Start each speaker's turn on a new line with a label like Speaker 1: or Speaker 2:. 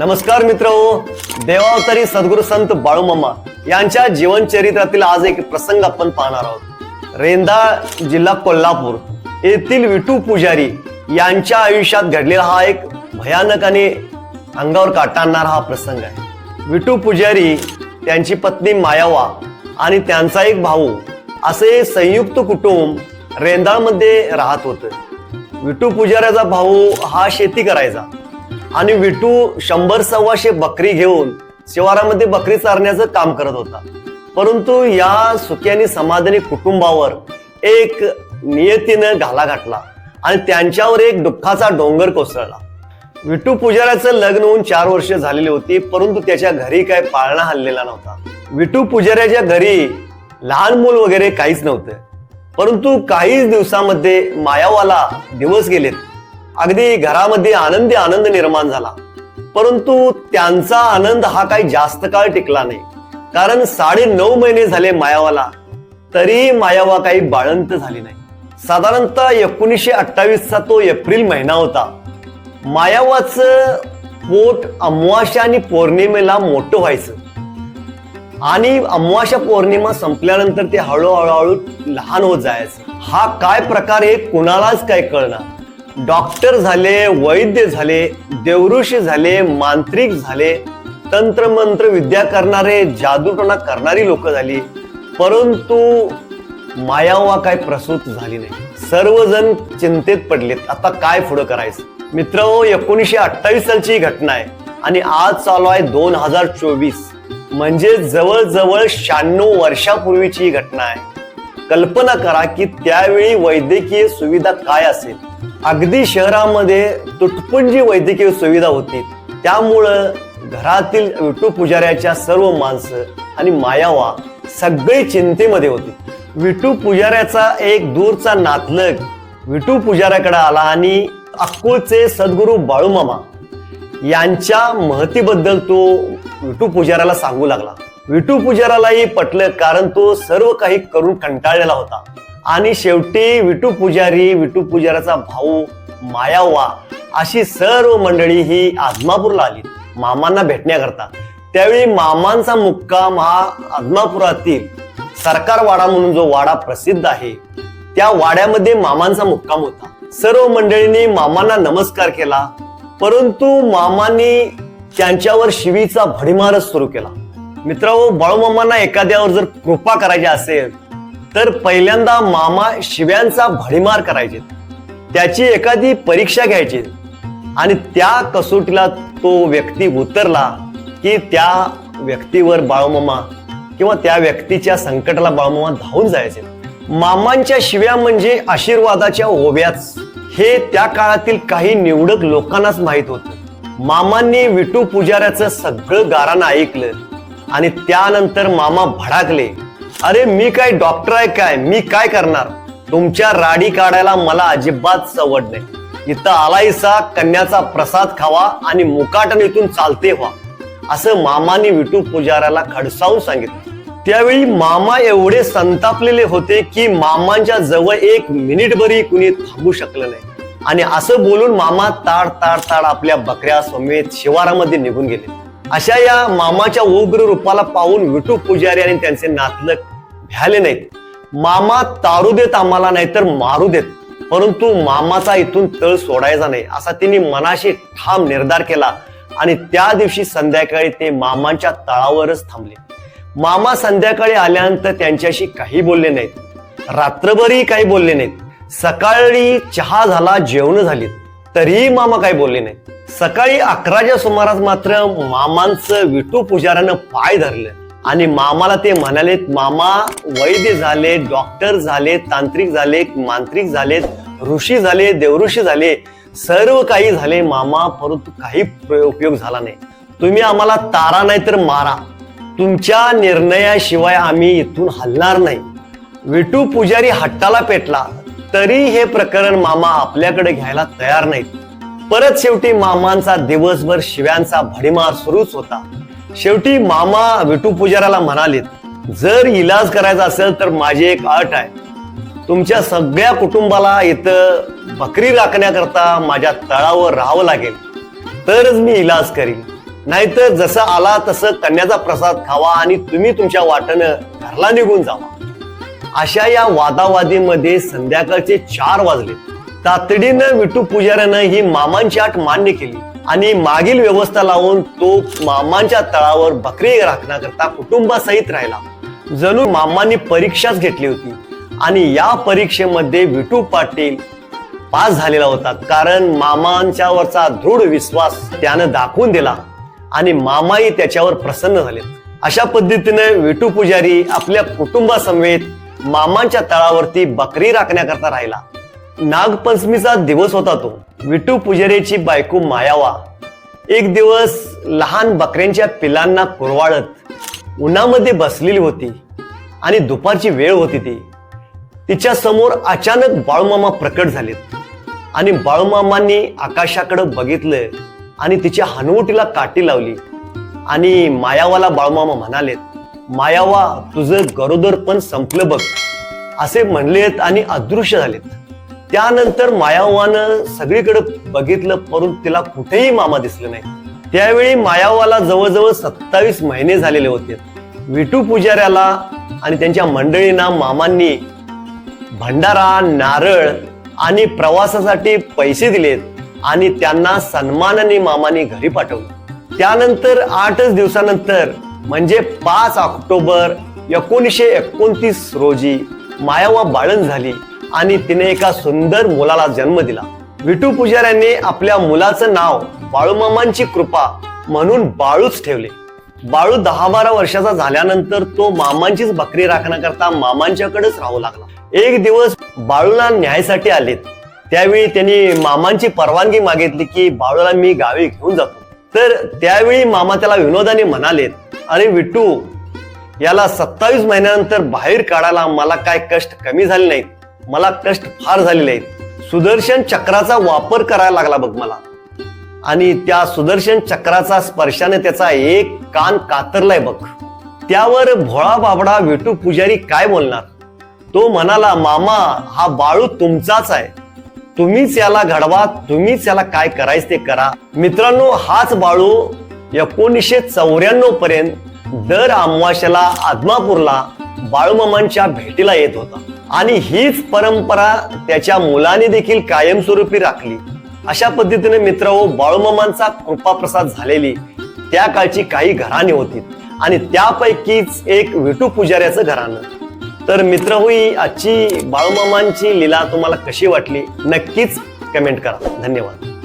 Speaker 1: नमस्कार मित्र. देवावतारी सद्गुरु संत बाळूमामा यांच्या जीवनचरित्रातील आज एक प्रसंग आपण पाहणार आहोत. रेंदाळ जिल्हा कोल्हापूर येथील विठू पुजारी यांच्या आयुष्यात घडलेला हा एक भयानक आणि अंगावर काटा आणणारा हा प्रसंग आहे. विठू पुजारी त्यांची पत्नी मायावा आणि त्यांचा एक भाऊ असे संयुक्त कुटुंब रेंदाळमध्ये राहत होतं. विठू पुजाऱ्याचा भाऊ हा शेती करायचा. आणि विटू शंभर सव्वाशे बकरी घेऊन शिवारामध्ये बकरी चारण्याचं काम करत होता. परंतु या सुखी समाधानी कुटुंबावर एक नियतीनं घाला घातला आणि त्यांच्यावर एक दुःखाचा डोंगर कोसळला. विटू पुजाऱ्याचं लग्न होऊन चार वर्ष झालेली होती परंतु त्याच्या घरी काय पाळणा हल्लेला नव्हता. विटू पुजाऱ्याच्या घरी लहान मूल वगैरे काहीच नव्हतं. परंतु काहीच दिवसामध्ये मायावाला दिवस गेलेत. अगदी घरामध्ये आनंदी आनंद निर्माण झाला. परंतु त्यांचा आनंद हा काही जास्त काळ टिकला नाही. कारण साडे नऊ महिने झाले मायावाला तरी मायावा काही बाळंत झाली नाही. साधारणतः एकोणीसशे अठ्ठावीसचा तो एप्रिल महिना होता. मायावाचं पोट अमावास्या आणि पौर्णिमेला मोठं व्हायचं. आणि अमावास्या पौर्णिमा संपल्यानंतर ते हळूहळू लहान होत जायचं. हा काय प्रकार आहे कुणालाच काय कळणार. डॉक्टर झाले वैद्य झाले देवऋषी झाले मांत्रिक झाले तंत्रमंत्र विद्या करणारे जादूटोणा करणारी लोक झाली. परंतु मायावा काय प्रसूत झाली नाही. सर्वजण चिंतेत पडलेत. आता काय पुढं करायचं? मित्र एकोणीसशे अठ्ठावीस सालची ही घटना आहे आणि आज चालू आहे दोन हजार चोवीस. म्हणजे जवळजवळ शहाण्णव वर्षापूर्वीची ही घटना आहे. कल्पना करा की त्यावेळी वैद्यकीय सुविधा काय असेल? अगदी शहरामध्ये तुटपुंजी वैद्यकीय सुविधा होती. त्यामुळं घरातील विठू पुजाऱ्याच्या सर्व माणसं आणि मायावा सगळी चिंतेमध्ये होती. विठू पुजाऱ्याचा एक दूरचा नातलग विठू पुजाऱ्याकडे आला आणि अक्कूळचे सद्गुरू बाळूमामा यांच्या महतीबद्दल तो विठू पुजाऱ्याला सांगू लागला. विठू पुजारालाही पटलं कारण तो सर्व काही करून कंटाळलेला होता. आणि शेवटी विटू पुजारी विटू पुजाराचा भाऊ मायावा अशी सर्व मंडळी ही आदमापूरला आली. मामांना भेटण्याकरता. त्यावेळी मामांचा मुक्काम हा आदमापुरातील सरकार वाडा म्हणून जो वाडा प्रसिद्ध आहे त्या वाड्यामध्ये मामांचा मुक्काम होता. सर्व मंडळींनी मामांना नमस्कार केला परंतु मामांनी त्यांच्यावर शिवीचा भडीमारच सुरू केला. मित्र बाळूमामांना एखाद्यावर जर कृपा करायची असेल तर पहिल्यांदा मामा शिव्यांचा भडीमार करायचे. त्याची एखादी परीक्षा घ्यायची. आणि त्या कसोटीला तो व्यक्ती उतरला की त्या व्यक्तीवर बाळूमामा किंवा त्या व्यक्तीच्या संकटाला बाळूमामा धावून जायचे. मामांच्या शिव्या म्हणजे आशीर्वादाच्या ओव्याच. हे त्या काळातील काही निवडक लोकांनाच माहीत होतं. मामांनी विटू पुजाऱ्याचं सगळं गारानं ऐकलं आणि त्यानंतर मामा भडाकले. अरे मी काय डॉक्टर आहे काय? मी काय करणार? तुमच्या राडी काढायला मला अजिबात सवड नाही. इथं आलायसा कन्याचा प्रसाद खावा आणि मुकाटन इथून चालते व्हा. असं मामाने विटू पुजाऱ्याला खडसावून सांगितलं. त्यावेळी मामा एवढे संतापलेले होते की मामांच्या जवळ एक मिनिटभरही कुणी थांबू शकलं नाही. आणि असं बोलून मामा ताड ताड ताड आपल्या बकऱ्या समेत शिवारामध्ये निघून गेले. अशा या मामाच्या उग्र रूपाला पाहून विठू पुजारी आणि त्यांचे नातलग भ्याले नाहीत. मामा तारू देत आम्हाला नाही तर मारू देत. परंतु मामाचा इथून तळ सोडायचा नाही असा त्यांनी मनाशी ठाम निर्धार केला आणि त्या दिवशी संध्याकाळी ते मामांच्या तळावरच थांबले. मामा संध्याकाळी आल्यानंतर त्यांच्याशी काही बोलले नाहीत. रात्रभरही काही बोलले नाहीत. सकाळी चहा झाला जेवण झाली तरीही मामा काही बोलले नाहीत सकाळी अकराच्या सुमारास मात्र मामांचं विठू पुजाऱ्यानं पाय धरलं. आणि मामाला ते म्हणाले मामा वैद्य झाले डॉक्टर झाले तांत्रिक झाले मांत्रिक झालेत ऋषी झाले देवऋषी झाले सर्व काही झाले मामा परंतु काही उपयोग झाला नाही. तुम्ही आम्हाला तारा नाही तर मारा. तुमच्या निर्णयाशिवाय आम्ही इथून हलणार नाही. विटू पुजारी हट्टाला पेटला. तरी हे प्रकरण मामा आपल्याकडे घ्यायला तयार नाहीत. परत शेवटी मामांचा दिवसभर शिव्यांचा भडीमार सुरूच होता. शेवटी मामा विटू पुजाराला म्हणालेत जर इलाज करायचा असेल तर माझी एक अट आहे. तुमच्या सगळ्या कुटुंबाला इथं बकरी राखण्याकरता माझ्या तळावर राहावं लागेल. तरच मी इलाज करीन. नाहीतर जसं आला तसं कन्याचा प्रसाद खावा आणि तुम्ही तुमच्या वाटणं घरला निघून जावा. अशा या वादावादीमध्ये संध्याकाळचे चार वाजले. तातडीनं विठू पुजाऱ्यानं ही मामांची आठ मान्य केली आणि मागील व्यवस्था लावून तो मामांच्या तळावर बकरी राखण्याकरता कुटुंबासहित राहिला. जणू मामांनी परीक्षाच घेतली होती आणि या परीक्षेमध्ये विठू पाटील पास झालेला होता कारण मामांच्यावरचा दृढ विश्वास त्यानं दाखवून दिला आणि मामाही त्याच्यावर प्रसन्न झाले. अशा पद्धतीने विठू पुजारी आपल्या कुटुंबासमवेत मामांच्या तळावरती बकरी राखण्याकरता राहिला. नागपंचमीचा दिवस होता तो. विटू पुजारेची बायको मायावा. एक दिवस लहान बकऱ्यांच्या पिलांना कुरवाळत उन्हामध्ये बसलेली होती आणि दुपारची वेळ होती ती. तिच्या समोर अचानक बाळूमामा प्रकट झालेत. आणि बाळूमामांनी आकाशाकडे बघितलं आणि तिच्या हनुवटीला काठी लावली. आणि मायावाला बाळूमामा म्हणालेत मायावा तुझं गरोदर पण संपलं बघ. असे म्हणलेत आणि अदृश्य झालेत. त्यानंतर मायावानं सगळीकडे बघितलं परंतु तिला कुठेही मामा दिसले नाही. त्यावेळी मायावाला जवळजवळ सत्तावीस महिने झालेले होते. विठू पुजाऱ्याला आणि त्यांच्या मंडळींना मामांनी भंडारा नारळ आणि प्रवासासाठी पैसे दिलेत आणि त्यांना सन्मानाने मामाने घरी पाठवलं. त्यानंतर आठच दिवसानंतर म्हणजे पाच ऑक्टोबर एकोणीसशे एकोणतीस रोजी मायावा बाळण झाली आणि तिने एका सुंदर मुलाला जन्म दिला. विठू पुजाऱ्यांनी आपल्या मुलाचं नाव बाळूमामांची कृपा म्हणून बाळूच ठेवले. बाळू दहा बारा वर्षाचा झाल्यानंतर तो मामांचीच बकरी राखण्याकरता मामांच्याकडेच राहू लागला. एक दिवस बाळूला न्यायसाठी आलेत. त्यावेळी त्यांनी मामांची परवानगी मागितली की बाळूला मी गावी घेऊन जातो. तर त्यावेळी मामा त्याला विनोदाने म्हणालेत अरे विटू याला सत्तावीस महिन्यानंतर बाहेर काढायला मला काय कष्ट कमी झाले नाहीत? मला कष्ट फार झालेले आहेत सुदर्शन चक्राचा वापर करायला लागला बघ मला. आणि त्या सुदर्शन चक्राचा स्पर्शाने त्याचा एक कान कातरलाय बघ. त्यावर भोळा बाबडा विटू पुजारी काय बोलणार? तो म्हणाला मामा हा बाळू तुमचाच आहे. तुम्हीच याला घडवा तुम्हीच याला काय करायचं ते करा. मित्रांनो हाच बाळू एकोणीसशे चौऱ्याण्णव पर्यंत दर अमावास्याला आदमापूरला बाळूमामांच्या भेटीला येत होता. आणि हीच परंपरा त्याच्या मुलाने देखील कायमस्वरूपी राखली. अशा पद्धतीने मित्र हो बाळूमामांचा कृपाप्रसाद झालेली त्या काळची काही घराणी होती. आणि त्यापैकीच एक विठू पुजाऱ्याचं घराणं. तर मित्र होई आजची बाळूमामांची लीला तुम्हाला कशी वाटली? नक्कीच कमेंट करा. धन्यवाद.